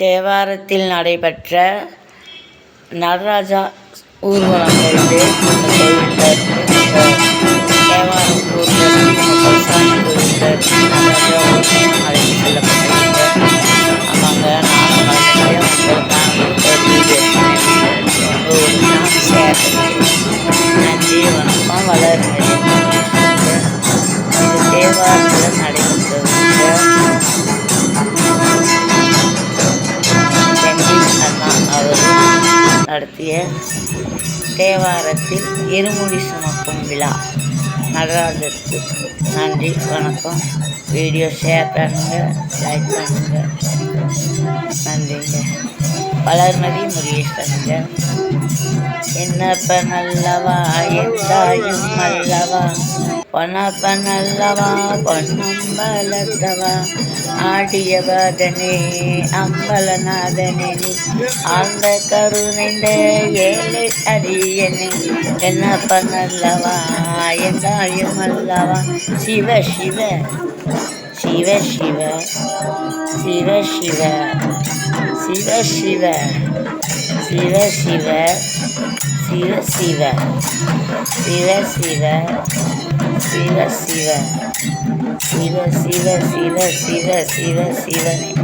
தேவாரத்தில் நடைபெற்ற நடராஜா ஊர்வலம் செய்து தேவாரம் அழைத்து செல்லப்பட்டிருக்கிறார் ஆமாங்க நன்றி வணக்கம் வளர்ந்து தேவாரத்தில் நடத்திய தேவாரத்தில் இருமுடி சுமக்கும் விழா. நடராஜருக்கு நன்றி வணக்கம். வீடியோ ஷேர் பண்ணுங்க லைக் பண்ணுங்க. நன்றிங்க. வளர்மதி முருகேசனுங்க. என்னப்ப நல்லவா எத்தாயும் அல்லவா பொனப்ப நல்லவா பொன்னம்பலத்தவா ஆடியவாதனே அம்பலநாதனே நீ ஆழ்ந்த கருணைந்த ஏழை அடியனே. என்னப்ப நல்லவா எந்தாயும் அல்லவா சிவ சிவ சிவ சிவ சிவ சிவ சிவ சிவ. சிவ சிவ சிவ சிவ. சிவ சிவ சிவ சிவ. சிவ சிவ சிவ சிவ சிவ சிவனே.